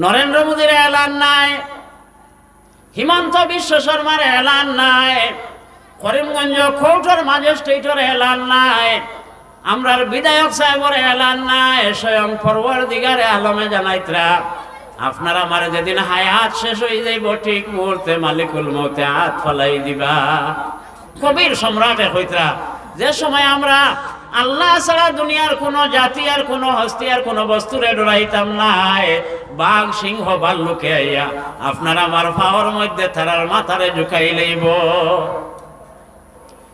নরেন্দ্র মোদীর এলান নাই, হিমন্ত বিশ্ব শর্মার এলান নাই, করিমগঞ্জ খৌটর ম্যাজিস্ট্রেটর এলান নাই, আমরার বিধায়ক সাহেবের এলান নাই, স্বয়ং ফরওয়ার দিগারে আলমে জানাইতরা, আপনারা আমার যেদিন হায়াত শেষ হয়ে যাইব, ঠিক মুহূর্তে মালিকুল মতে হাত ফলাই দিবা। কবির সম্রাটে হইতরা, যে সময় আমরা আল্লাহ ছাড়া দুনিয়ার কোন জাতি আর কোন হস্তি আর কোন বস্তুরে ডরাইতাম নাই বাঘ সিংহ ভাল্লুকে আইয়া আপনার আমার পাওয়ার মধ্যে তারার মাথারে ঝুঁকাই লইব।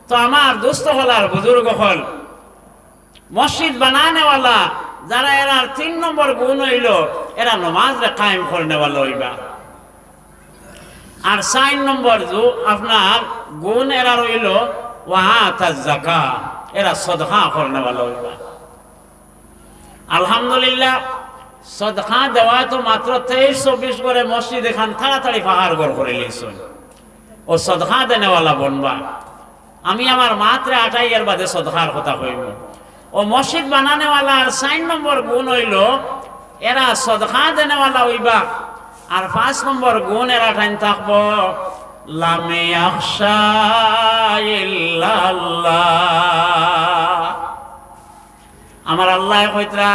তো আমার দুস্থ হল আর বুজুর্গ হল। মসজিদ বানানেওয়ালা, যারা এরা তিন নম্বর গুণ হইল, এরা নমাজ কায়েম করনেওয়ালা হইবা। আর চার নম্বর যু আপনার গুণ এরা রইল ওয়াহা তার জাকা এরা সদকা করনেওয়ালা হইবা। আলহামদুলিল্লাহ সদকা দেওয়া তো মাত্র তেইশ চব্বিশ করে মসজিদ এখান তাড়াতাড়ি পাহাড় গড় করে লিয়েছেন ও সদকা দেনেওয়ালা বনবা, আমি আমার মাত্রে আটাই এর বাদে সদকার কথা কইব। ও মসজিদ বানানেওয়ালা আর চার নম্বর গুণ হইল, এরা সদকা দেনেওয়ালা হইবা আর পাঁচ নম্বর গুণ এরা টাইম থাকব। লামে আমার আল্লাহ কইতরা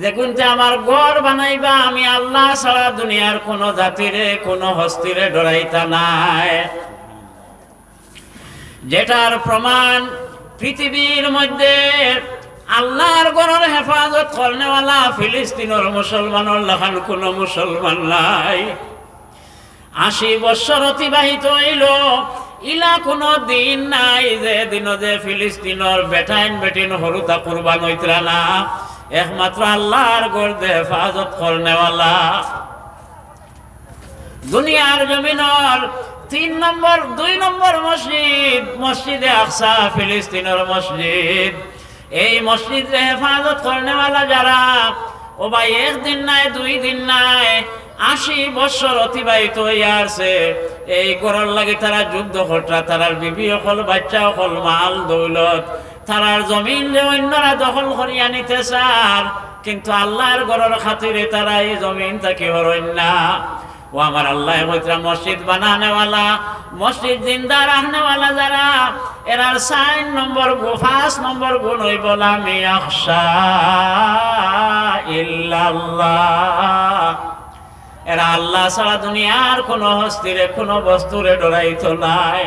যে কোনতে আমার ঘর বানাইবা, আমি আল্লাহ ছাড়া দুনিয়ার কোন জাতিরে, কোন হস্তিরে ডরাইতা নাই। যেটার প্রমাণ পৃথিবীর মধ্যে আল্লাহর গণের হেফাজত করনেওয়ালা ফিলিস্তিনের মুসলমানের লাখান কোন মুসলমান নাই। আশি বৎসর অতিবাহিত হইল, ইলা কোনো দিন নাই যে দিন যে ফিলিস্তিনের বেটাইন বেটিন হরুতা কুরবান হইতরা না। একমাত্র আল্লাহর গর্দে হেফাজত করনেওয়ালা। দুনিয়ার জমিনর তিন নম্বর, দুই নম্বর মসজিদ, মসজিদে আকসা, ফিলিস্তিনের মসজিদ। এই মসজিদে হেফাজত করনেওয়ালা যারা ও ভাই একদিন নাই, দুই দিন নাই, আশি বছর অতিবাহিত হইয়া আছে এই করর লাগে তারা যুদ্ধ ঘটা তারার বিবি অকল বাচ্চা অকল মাল, দৌলত। তারার জমিন যে অন্যরা দখল করিয়া নিতে চার কিন্তু আল্লাহর গড়ের খাতিরে তারা এই জমিন তাকে না। ও আমার আল্লাহ মৈত্রা মসজিদ বানানেওয়ালা, মসজিদ জিন্দা রাখনেওয়ালা যারা এরার সাইন নম্বর পাঁচ নম্বর গুণ হই বলামি আকশা ইল্লাল্লাহ। এরা আল্লাহ ছাড়া দুনিয়ার কোনো হস্তিরে, কোনো বস্তুরে ডরাইতো নাই।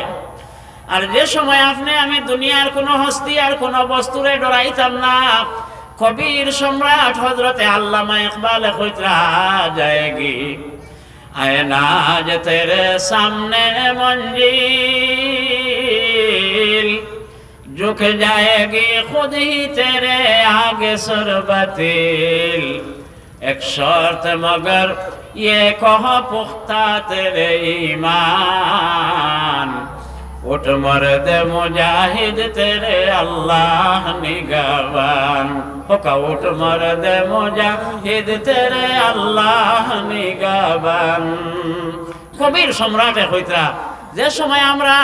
আর যে সময় আপনি আমি দুনিয়ার কোনো হস্তি আর কোনো বস্তুরে ডরাইতাম না কবির সম্রাট হজরতে আল্লামা ইকবাল কইতরা যায়গি আয়নাজ তেরে সামনে মঞ্জিল झुक जाएगी खुद ही तेरे आगे सरबतिल एक शर्त मगर ये कहो पुख्ता तेरे ईमान उठ मर्द मुजाहिद तेरे अल्लाह निगवान होका उठ मर्द मुजाहिद तेरे अल्लाह निगवान কবির সম্রাটে হইতরা যে সময় আমরা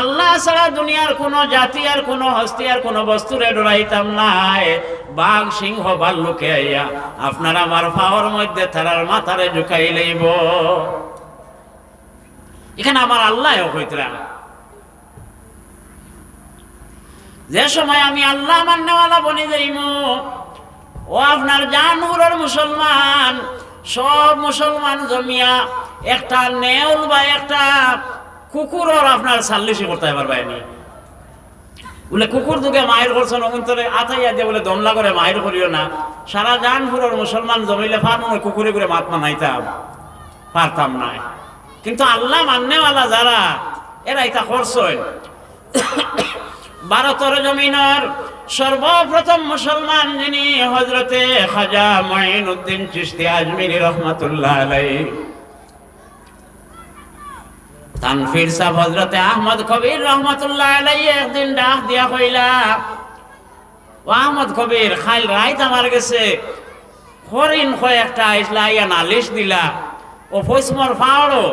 আল্লাহ ছাড়া দুনিয়ার কোন জাতি আর কোন হস্তি আর কোন বস্তুরে ডরাইতাম নাই বাঘ সিংহ ভাল্লুকে আইয়া আপনার আমার পাওয়ার মধ্যে তারার মাথারে ঝুঁকাই লইব এখানে আমার আল্লাহ হইতরা যে সময় আমি আল্লাহ মান্যওয়ালা বনি যাইম ও আপনার জানুরের মুসলমান, সব মুসলমান জমিয়া, একটা নেউল বা একটা কুকুরর আপনার সাল্লিশি করতে পারবে নি বলে কুকুর দুকে মায়ের করছেন অন্তরে আথাইয়া দিয়ে বলে দমলা করে মায়ের করিও না। সারা জানপুরের মুসলমান জমিলে ফার্ম কুকুরে করে মাত মানাইতাম, পারতাম না। কিন্তু আল্লাহ মান্যওয়ালা যারা এরা এটা করছেন। ভারতের জমিনের সর্বপ্রথম মুসলমান যিনি হজরতে খাজা উদ্দিন চিস্তি আজমিরি রহমতুল্লাহ আলাই তানফির সাহ হজরতে আহমদ কবির রহমতুল্লাহ আলাই একদিন ডাক দিয়া কইলা, ও আহমদ কবির খাইল রাইত আমার গেছে। হরিণ একটা আইসলা ইয়া নালিশ দিলা। ও ফৈসমর ফাওড়ো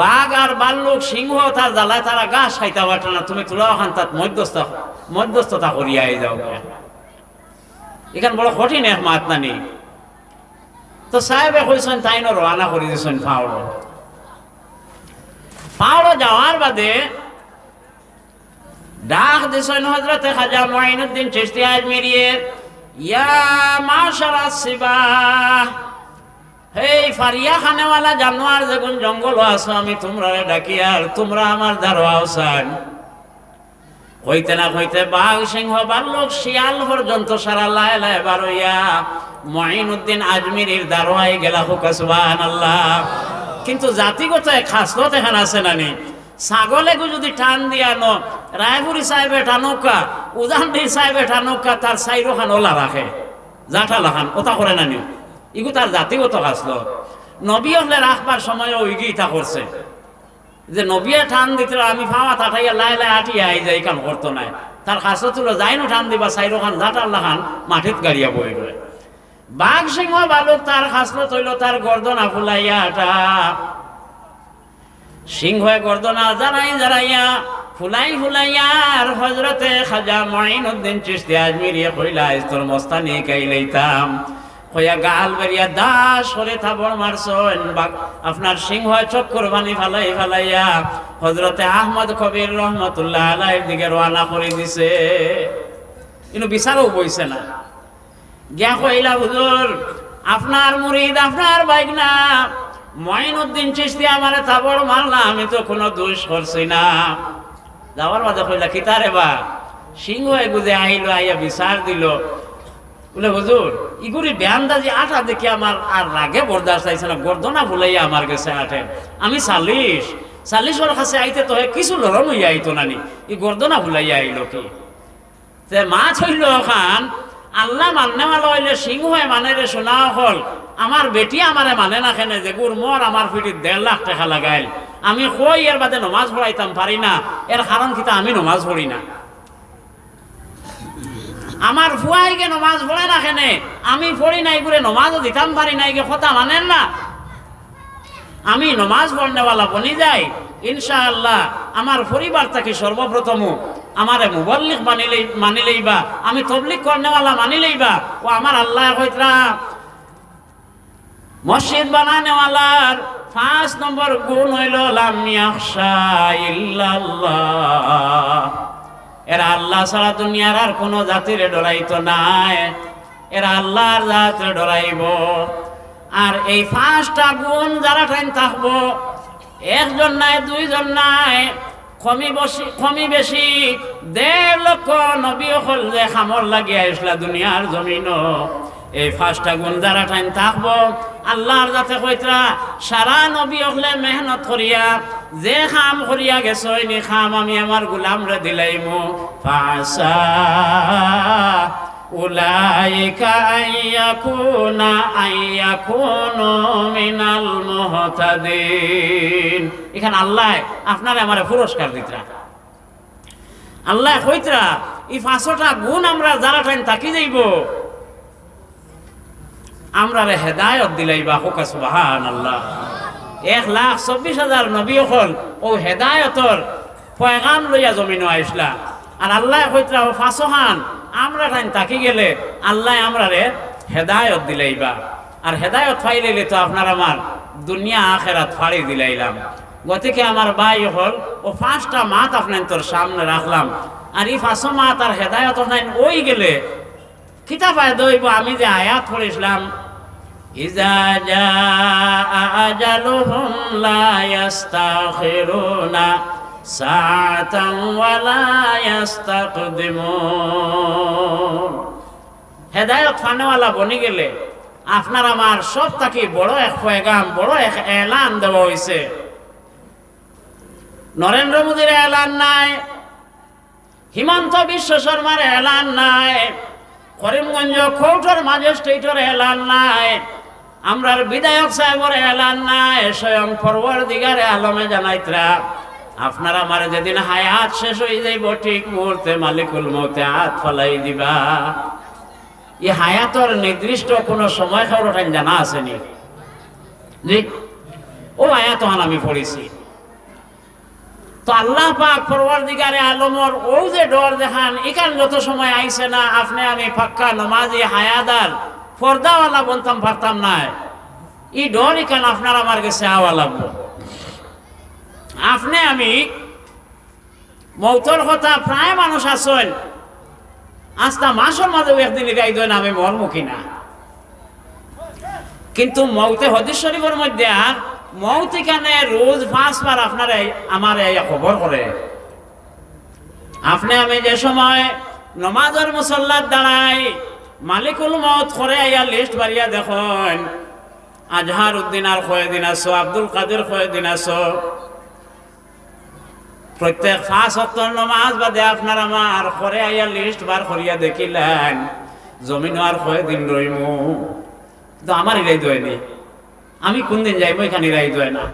বাঘ আর বাল্লুক সিংহ তার জ্বালায়, তারা গা খাইতে পারত না। তুমি তুলা ওখান তার মধ্যস্থ মধ্যস্থতা করিয়াই যাও এখান বড় কঠিন এক মাত নানি। তো সাহেবে কইছেন তাই ন রওনা করে দিয়েছেন ফাউড় ফাউড় যাওয়ার বাদে ডাক দিছেন হজরতে খাজা মঈনুদ্দিন চিশতি আজমিরিয়ে ইয়া মাশারা সিবাহ এই ফারিয়া খানেওয়ালা, জানোয়ার যখন জঙ্গল আছো, আমি তোমরা ডাকি, আর তোমরা আমার দ্বারা আওসান হইতে না হইতে বাঘ, সিংহ বাল্যক শিয়াল পর্যন্ত সারা লাই লাই বারইয়া মঈনুদ্দিন আজমিরির দারোয়াই গেলা হুকা সুবান আল্লাহ কিন্তু জাতিগত খাসলত এখানে আছে নানি ছাগলে যদি টান দিয়া ন, রায়পুরি সাহেবে টানুকা উদাহরণ সাহেবে টানুকা তার সাইরো খান ওলা রাখে। জাঠা লাখান ওটা করে নানি ইগু তার জাতিগত খাসলত নবী হলে রাখবার সময় ওইগি ইটা করছে। যে নবিয়া টান দিতে আমি ফাওয়া তাঠাইয়া লাই লাই আটিয়া আই যাই কাম করতো নাই। তার কাছে তুলো যাই না টান দিবা, সাইরো খান জাটার লাখান মাটিত গাড়িয়া বই রয়ে বাঘ সিংহ বালক তার খাসলো তৈল তার গর্দনা ফুলাইয়া আটা। সিংহ গর্দনা জানাই জানাইয়া, ফুলাই ফুলাইয়া, আর হজরতে খাজা মাইন উদ্দিন চিস্তি আজমিরিয়া কইলা তোর মস্তানি কাইলাইতাম। কইয়া গাল বেরিয়া দাস করে থাবড় মারছন। আপনার সিংহ চক্কর বানি ফালাই ফালাইয়া হজরতে আহমদ কবির রহমতুল্লাহ আলাইয়ের দিকে রওনা করে দিছে। কিন্তু বিচারও বইছে না। গিয়া কইলা, হুজুর, আপনার মুরিদ, আপনার বাইক না মঈনুদ্দিন চিস্তি আমারে থাবড় মারলা, আমি তো কোনো দোষ করছি না। যাওয়ার মাঝে কইলা কিতারে বা? সিংহ এগুজে আইলো, আইয়া বিচার দিল। বলে, হুজুর ইগুরি বেয়ান্দাজি আটা দেখি আমার আর রাগে বরদাস্ত আইছে না, গর্দনা ভুলাইয়া আমার গেছে আটে। আমি চাল্লিশ চাল্লিশর কাছে আইতে তো কিছু লরম হইয়া আইতো নানি ই গর্দনা ভুলাইয়া আইলো কি? তে মাছ হইল খান, আল্লাহ মাননে মালো হইলে সিংহ মানে রে শোনা হল, আমার বেটি আমারে মানে না খেনে যে গুর মর আমার পিঠিত দেড় লাখ টাকা লাগাইল। আমি কই এর বাদে নমাজ পড়াইতাম পারি না, এর কারণ কিতা আমি নমাজ পড়ি না। আমার ফুয়াইকে নমাজ পড়ে না। আমি পড়ি নাই করে নমাজও দিতাম পারি নাই গে, কথা মানেন না। আমি নমাজ পড়নেওয়ালা বনি যাই, ইনশাআল্লাহ আমার পরিবার থেকে সর্বপ্রথম আমারে মুবল্লিক মানিলেই মানিলেই বা আমি তবলিক করনেওয়ালা মানিলেই বা ও আমার আল্লাহ হইতরা মসজিদ বানানেওয়ালার পাঁচ নম্বর গুণ হইল, লাম ইয়াখশা ইল্লাল্লাহ। এরা আল্লাহ ছাড়া দুনিয়ার আর কোনো জাতির ডরাইতো নাই। এরা আল্লাহর জাতির ডরাইব আর এই পাঁচটা গুণ যারা ঠাইন থাকব, একজন নাই, দুইজন নাই, কমি বসি কমি বেশি, দেড় লক্ষ নবী হল যে খামর লাগিয়া আসলা দুনিয়ার জমিন এই পাঁচটা গুণ যারা ঠাইন থাকব, আল্লাহর যাতে কইতরা সারা নবী হলে মেহনত করিয়া যে খাম করিয়া গেছ নি খাম আমি আমার গুলাম রে দিলাইমু। ফাসা আল্লাহ আল্লাহ গুণ আমরা যারা টাইম তাকি যাইব আমরা হেদায়ত দিলাইবা, হোকা সুবাহান আল্লাহ এক লাখ চব্বিশ হাজার নবী হল। ও হেদায়তর পয়গাম লইয়া জমিন আইসলা আর আল্লাহ কইতরা ও ফাঁসহান আমরা টাইম তাকি গেলে আল্লাহ আমরা রে হেদায়ত দিলাইবা। আর হেদায়ত ফাইলাইলে তো আপনার আমার দুনিয়া আখেরাত ফাড়ি দিলাইলাম। গতিকে আমার ভাই হল ও পাঁচটা মাত আপনার তোর সামনে রাখলাম আর এই পাঁচশো মাত আর হেদায়ত ওই গেলে কিতাব দইব, আমি যে আয়াত পড়েছিলাম হেদায়ত ফানেওয়ালা বনি গেলে আপনার আমার সব থাকি বড় এক পয়গাম, বড় এক এলান দেওয়া হয়েছে নরেন্দ্র মোদীর এলান নাই, হিমন্ত বিশ্ব শর্মার এলান নাই, করিমগঞ্জ খৌটর ম্যাজিস্ট্রেটর এলান নাই। আমরার বিধায়ক সাহেবের এলান নাই, স্বয়ং পরবর দিগারে আলমে জানাইতরা, আপনার আমার যেদিন হায়াত শেষ হয়ে যাইব, ঠিক মুহূর্তে মালিকুল মতে হাত ফলাই দিবা। এই হায়াতর নির্দিষ্ট কোনো সময় খাওয়ার টাইম জানা আসেনি। জি? ও আয়াত আমি পড়েছি। তো আল্লাহ পাক পরবর্তীকারে আলমর ও যে ডর দেখান, এখান যত সময় আইছে না, আপনি আমি পাক্কা নমাজি হায়াদার পর্দাওয়ালা বলতাম পারতাম না, এই ডর এখানে আপনার আমার কাছে আওয়া লাগবো। আপনি, আমি, মৌতর কথা প্রায় মানুষ আসেন আস্তা মাসের মাঝে একদিন গাই দেন আমি মরমুখী না কিন্তু মৌতে হদিস শরীফের মধ্যে মৌত এখানে রোজ পাঁচবার আপনার আমার এই খবর করে। আপনি, আমি যে সময় নমাজের মুসল্লার দাঁড়াই মালিকুল মত করে আইয়া লিস্ট বাড়িয়া দেখুন। আজহার উদ্দিন আর কয়েদিন আছো, আব্দুল কাদের কয়েদিন আছো। প্রত্যেক পাঁচ অক্টর নমাজ বাদে আপনার আমার করে আইয়া লিস্ট বার করিয়া দেখিলেন জমিন আর কয়েদিন রইমু। তো আমার ইরাই দোয়নি আমি কোন দিন যাইবো এখানে ইরাই দোয় না।